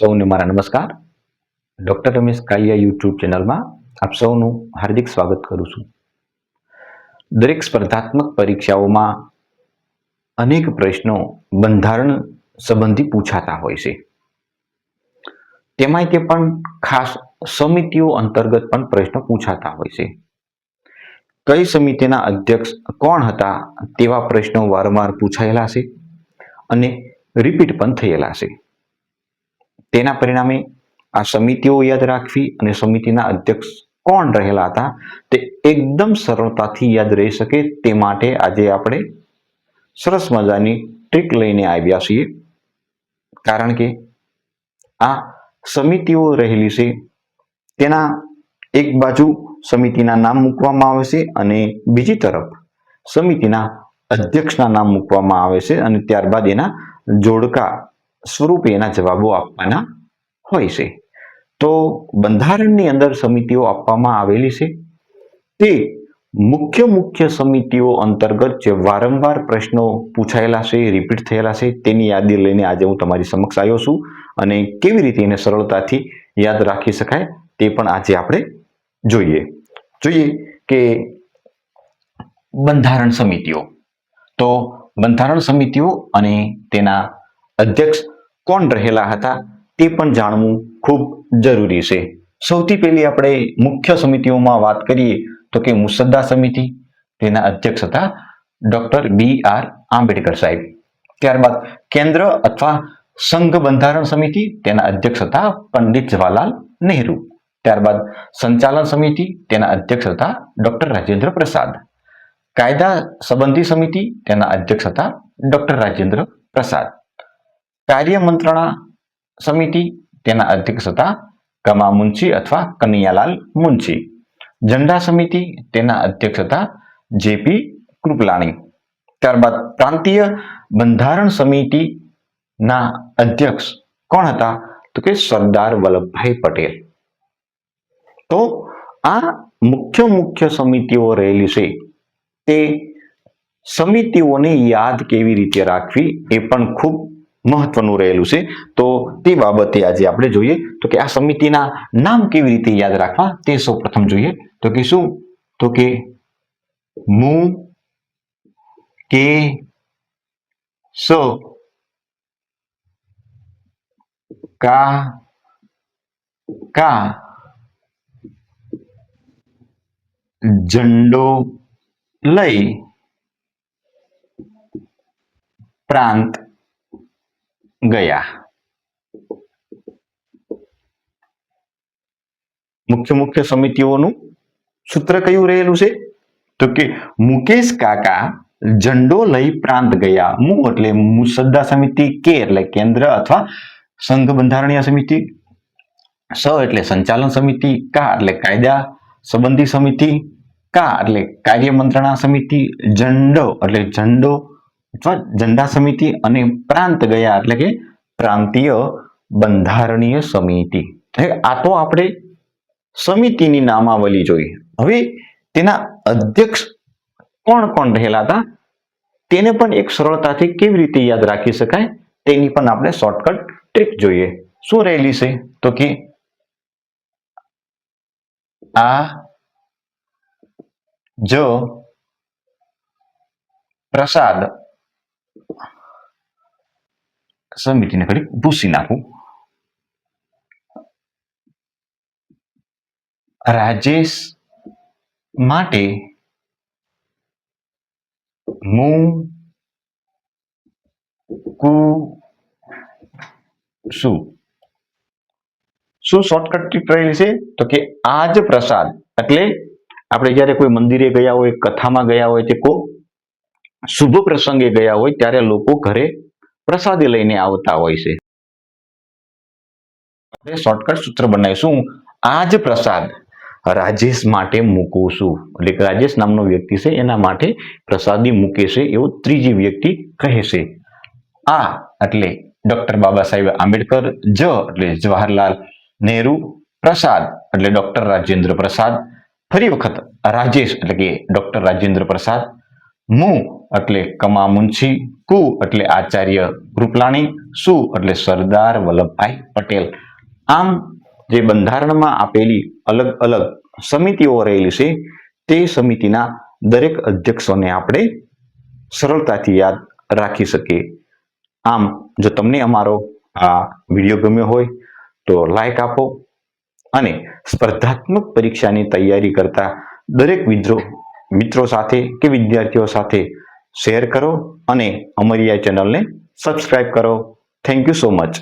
સૌને મારા નમસ્કાર. ડૉક્ટર રમેશ કાલિયા યુટ્યુબ ચેનલમાં આપ સૌનું હાર્દિક સ્વાગત કરું છું. દરેક સ્પર્ધાત્મક પરીક્ષાઓમાં અનેક પ્રશ્નો બંધારણ સંબંધી પૂછાતા હોય છે. તેમાંય તે પણ ખાસ સમિતિઓ અંતર્ગત પણ પ્રશ્નો પૂછાતા હોય છે. કઈ સમિતિના અધ્યક્ષ કોણ હતા તેવા પ્રશ્નો વારંવાર પૂછાયેલા છે અને રિપીટ પણ થયેલા છે. તેના પરિણામે આ સમિતિઓ યાદ રાખવી અને સમિતિના અધ્યક્ષ કોણ રહેલા હતા તે એકદમ સરળતાથી યાદ રહી શકે તે માટે આજે આપણે સરસ મજાની ટ્રીક લઈને આવ્યા છીએ. કારણ કે આ સમિતિઓ રહેલી છે, તેના એક બાજુ સમિતિના નામ મૂકવામાં આવે છે અને બીજી તરફ સમિતિના અધ્યક્ષના નામ મૂકવામાં આવે છે અને ત્યારબાદ એના જોડકા સ્વરૂપે એના જવાબો આપવાના હોય છે. તો બંધારણની અંદર સમિતિઓ આપવામાં આવેલી છે. તે મુખ્ય મુખ્ય સમિતિઓ અંતર્ગત જે વારંવાર પ્રશ્નો પૂછાયેલા છે રિપીટ થયેલા છે, તેની યાદી લઈને આજે હું તમારી સમક્ષ આવ્યો છું અને કેવી રીતે એને સરળતાથી યાદ રાખી શકાય તે પણ આજે આપણે જોઈએ. જોઈએ કે બંધારણ સમિતિઓ. તો બંધારણ સમિતિઓ અને તેના અધ્યક્ષ કોણ રહેલા હતા તે પણ જાણવું ખૂબ જરૂરી છે. સૌથી પહેલી આપણે મુખ્ય સમિતિઓમાં વાત કરીએ તો કે મુસદ્દા સમિતિ, તેના અધ્યક્ષ હતા ડોક્ટર બી આર આંબેડકર સાહેબ. ત્યારબાદ કેન્દ્ર અથવા સંઘ બંધારણ સમિતિ, તેના અધ્યક્ષ હતા પંડિત જવાહરલાલ નહેરુ. ત્યારબાદ સંચાલન સમિતિ, તેના અધ્યક્ષ હતા ડોક્ટર રાજેન્દ્ર પ્રસાદ. કાયદા સંબંધી સમિતિ, તેના અધ્યક્ષ હતા ડોક્ટર રાજેન્દ્ર પ્રસાદ. કાર્ય મંત્રણા સમિતિ, તેના અધ્યક્ષ હતા કમા મુનશી અથવા કનૈયાલાલ મુનશી. ઝંડા સમિતિ, તેના અધ્યક્ષ હતા જેપી કૃપલાણી. ત્યારબાદ પ્રાંતીય બંધારણ સમિતિના અધ્યક્ષ કોણ હતા? તો કે સરદાર વલ્લભભાઈ પટેલ. તો આ મુખ્ય મુખ્ય સમિતિઓ રહેલી છે. તે સમિતિઓને યાદ કેવી રીતે રાખવી એ પણ ખૂબ મહત્વનું રહેલું છે. તો તે બાબતે આજે આપણે જોઈએ તો કે આ સમિતિના નામ કેવી રીતે યાદ રાખવા તે સૌ પ્રથમ જોઈએ. તો કે શું? તો કે મુ કે સ કા કા ઝંડો લઈ પ્રાંત ગયા. મુખ્ય મુખ્ય સમિતિઓનું સૂત્ર કયું રહેલું છે? તો કે મુકેશ કાકા ઝંડો લઈ પ્રાંત ગયા. મુ એટલે મુસદ્દા સમિતિ કે એટલે કેન્દ્ર અથવા સંઘ બંધારણીય સમિતિ, સ એટલે સંચાલન સમિતિ, કા એટલે કાયદા સંબંધી સમિતિ, કા એટલે કાર્ય મંત્રણા સમિતિ ઝંડો એટલે ઝંડો અથવા ઝંડા સમિતિ અને પ્રાંત ગયા એટલે કે પ્રાંતીય બંધારણીય સમિતિ. આ તો આપણે સમિતિની નામાવલી જોઈ. હવે તેના અધ્યક્ષ કોણ કોણ રહેલા હતા? તેને પણ એક સરળતાથી કેવી રીતે યાદ રાખી શકાય? તેની પણ આપણે શોર્ટકટ ટ્રીક જોઈએ. શું રહેલી છે? તો કે આ જ પ્રસાદ સમિતિને ઘડી ભૂસી નાખું રાજેશ માટે મુ કુ શું શું શોર્ટકટ ટ્રીક રહેલી છે. તો કે આજ પ્રસાદ. એટલે આપણે જ્યારે કોઈ મંદિરે ગયા હોય, કથામાં ગયા હોય કે કોઈ શુભ પ્રસંગે ગયા હોય, ત્યારે લોકો ઘરે પ્રસાદી લઈને આવતા હોય છે. આપણે શોર્ટકટ સૂત્ર બનાવીશું. આ જ પ્રસાદ રાજેશ માટે મૂકું છું. એટલે રાજેશ નામનો વ્યક્તિ છે, એના માટે પ્રસાદી મૂકે છે એવું ત્રીજી વ્યક્તિ કહે છે. આ એટલે ડોક્ટર બાબા સાહેબ આંબેડકર, જ એટલે જવાહરલાલ નહેરુ પ્રસાદ એટલે ડોક્ટર રાજેન્દ્ર પ્રસાદ. ફરી વખત રાજેશ એટલે કે ડોક્ટર રાજેન્દ્ર પ્રસાદ મુ એટલે કમા મુનશી, કુ એટલે આચાર્ય કૃપલાણી સુ એટલે સરદાર વલ્લભભાઈ પટેલ. આમ જે બંધારણમાં આપેલી અલગ અલગ સમિતિઓ રહેલી છે, તે સમિતિના દરેક અધ્યક્ષોને આપણે સરળતાથી યાદ રાખી શકીએ. આમ જો તમને અમારો આ વીડિયો ગમ્યો હોય, તો લાઈક આપો અને સ્પર્ધાત્મક પરીક્ષાની તૈયારી કરતા દરેક મિત્રો મિત્રો સાથે કે વિદ્યાર્થીઓ સાથે શેર કરો અને અમારી આ ચેનલને સબસ્ક્રાઈબ કરો. Thank you so much